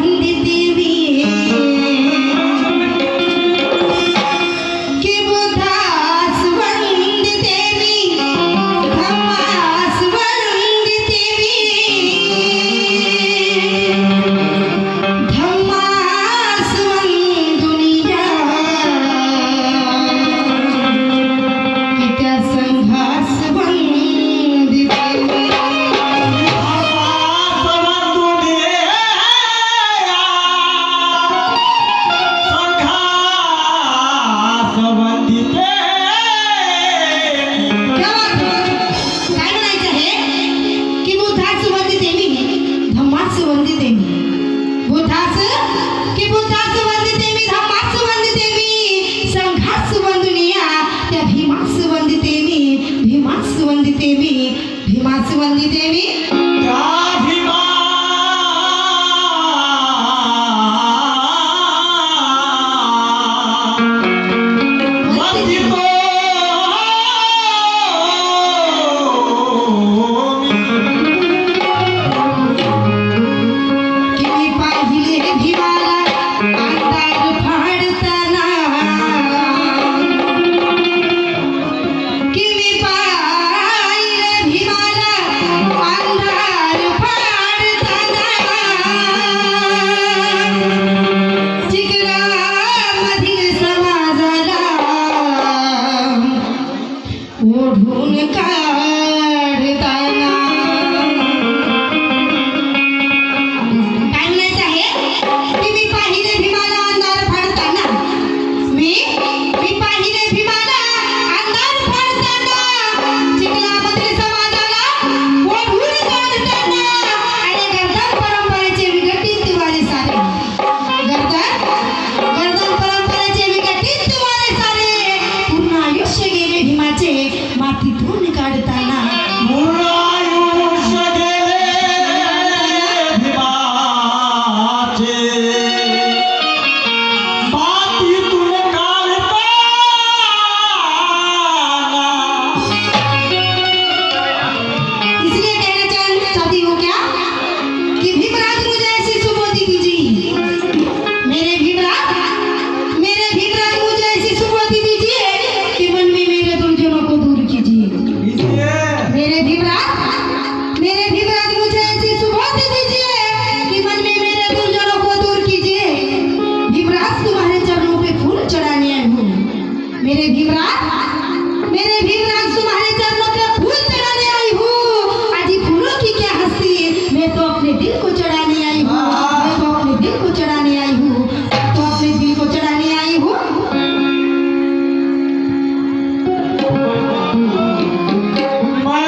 বাহিরেতে वंदिते मी. बुधास की बुद्धास वंदिते मी धम्मास वंदिते मी संघास वंदनिया त्या भीमास वंदिते मी भीमास वंदिते मी भीमास वंदिते मी माटी तू निकाड़ता ना? मेरे भीमराज मेरे भीमराज तुम्हारे चरणों पे फूल चढ़ाने आई हूँ आज फूलों की क्या हस्ती मैं तो अपने दिल को चढ़ा